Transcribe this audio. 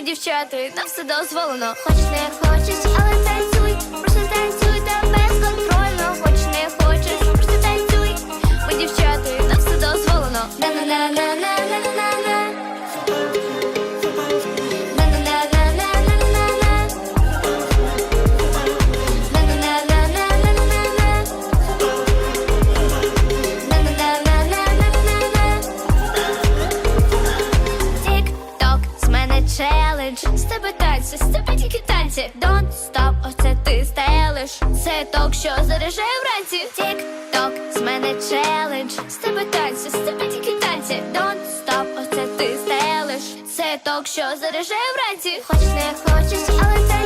дівчата, нам все дозволено. Хочеш, не хочеш, але челендж З тебе танці, з тебе тільки танці. Don't stop, оце ти стелиш. Це ток, що заряджає вранці. Тік-ток, з мене челендж. З тебе танці, з тебе тільки танці. Don't stop, оце ти стелиш. Це ток, що заряджає вранці. Хочеш, не хочеш, але це